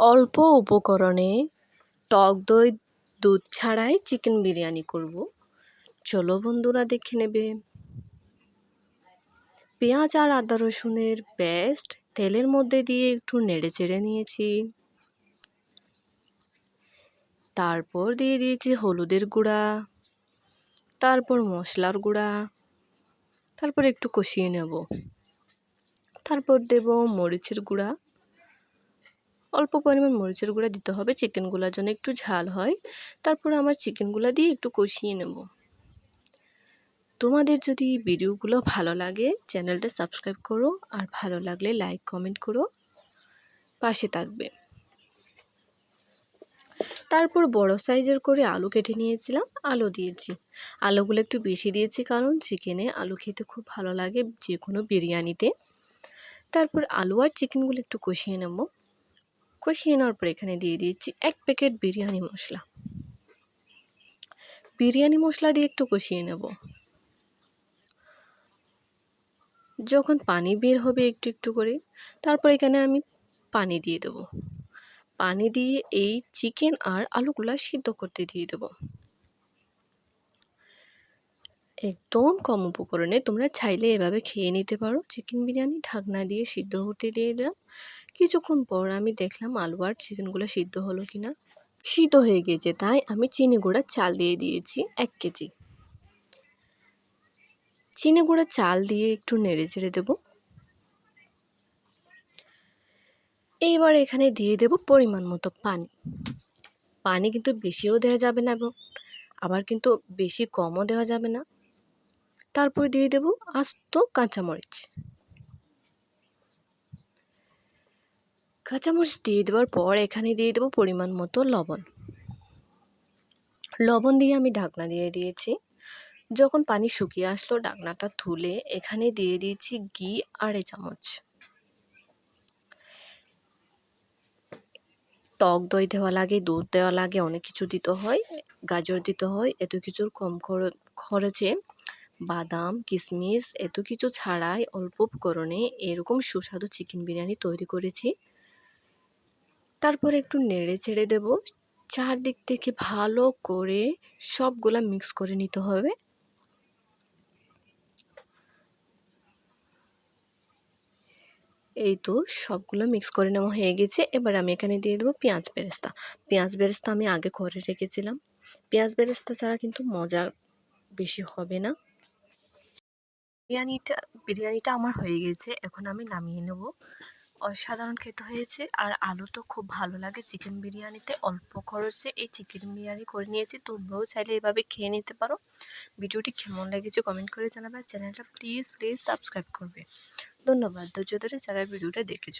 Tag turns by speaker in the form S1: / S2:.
S1: অল্প উপকরণে টক দই, দুধ ছাড়াই চিকেন বিরিয়ানি করব। চলো বন্ধুরা দেখে নেবে। পেঁয়াজ আর আদা রসুনের পেস্ট তেলের মধ্যে দিয়ে একটু নেড়ে চেড়ে নিয়েছি। তারপর দিয়ে দিয়েছি হলুদের গুঁড়া, তারপর মশলার গুঁড়া, তারপর একটু কষিয়ে নেব। তারপর দেব মরিচের গুঁড়া। অল্প পরিমাণ মরিচের গুঁড়া দিতে হবে, চিকেনগুলোর জন্য একটু ঝাল হয়। তারপর আমার চিকেনগুলো দিয়ে একটু কষিয়ে নেব। তোমাদের যদি ভিডিওগুলো ভালো লাগে, চ্যানেলটা সাবস্ক্রাইব করো আর ভালো লাগলে লাইক, কমেন্ট করো। পাশে থাকবে। তারপর বড় সাইজের করে আলু কেটে নিয়েছিলাম, আলু দিয়েছি। আলুগুলো একটু বেশি দিয়েছি কারণ চিকেনে আলু খেতে খুব ভালো লাগে যে কোনো বিরিয়ানিতে। তারপর আলু আর চিকেনগুলো একটু কষিয়ে নেব। কষিয়ে নেওয়ার পর এখানে দিয়ে দিয়েছি এক প্যাকেট বিরিয়ানি মশলা। বিরিয়ানি মশলা দিয়ে একটু কষিয়ে নেব। যখন পানি বের হবে একটু একটু করে, তারপর এখানে আমি পানি দিয়ে দেবো। পানি দিয়ে এই চিকেন আর আলুগুলা সিদ্ধ করতে দিয়ে দেবো। একদম কম উপকরণে তোমরা চাইলে এভাবে খেয়ে নিতে পারো। চিকেন বিরিয়ানি ঢাকনা দিয়ে সিদ্ধ হতে দিয়ে দিলাম। কিছুক্ষণ পর আমি দেখলাম আলু আর চিকেনগুলো সিদ্ধ হলো কি না সিদ্ধ হয়ে গেছে, তাই আমি চিনি গুঁড়া চাল দিয়ে দিয়েছি এক কেজি। চিনি গুঁড়া চাল দিয়ে একটু নেড়ে চেড়ে দেবো। এইবার এখানে দিয়ে দেব পরিমাণ মতো পানি। পানি কিন্তু বেশিও দেওয়া যাবে না এবং আবার কিন্তু বেশি কমও দেওয়া যাবে না। তারপর দিয়ে দেব আস্ত কাঁচামরিচ। কাঁচামরিচ দিয়ে দেওয়ার পর এখানে দিয়ে দেবো পরিমাণ মতো লবণ। লবণ দিয়ে আমি ঢাকনা দিয়ে দিয়েছি। যখন পানি শুকিয়ে আসলো, ঢাকনাটা তুলে এখানে দিয়ে দিয়েছি ঘি আড়াই চামচ। টক দই দেওয়া লাগে, দুধ দেওয়া লাগে, অনেক কিছু দিতে হয়, গাজর দিতে হয়, এত কিছুর কম খরচে বাদাম কিশমিশ এত কিছু ছাড়াই অল্প উপকরণে এরকম সুস্বাদু চিকেন বিরিয়ানি তৈরি করেছি। তারপর একটু নেড়ে ছেড়ে দেব। চারদিক থেকে ভালো করে সবগুলা মিক্স করে নিতে হবে। এই তো সবগুলো মিক্স করে নেওয়া হয়ে গেছে। এবার আমি এখানে দিয়ে দেবো পেঁয়াজ বেরেস্তা। পেঁয়াজ বেরেস্তা আমি আগে করে রেখেছিলাম। পেঁয়াজ বেরেস্তা ছাড়া কিন্তু মজা বেশি হবে না। বিরিয়ানিটা বিরিয়ানিটা আমার হয়ে গেছে, এখন আমি নামিয়ে নেব। অসাধারণ খেতে হয়েছে, আর আলু তো খুব ভালো লাগে চিকেন বিরিয়ানিতে, অল্প খরচে এই চিকেন বিরিয়ানি করে নিয়েছি, তোমরাও চাইলে এভাবে খেয়ে নিতে পারো। ভিডিওটি কেমন লেগেছে কমেন্ট করে জানাবে চ্যানেলটা প্লিজ প্লিজ সাবস্ক্রাইব করবে। ধন্যবাদ, ধৈর্য ধরে যারা ভিডিওটা দেখেছ।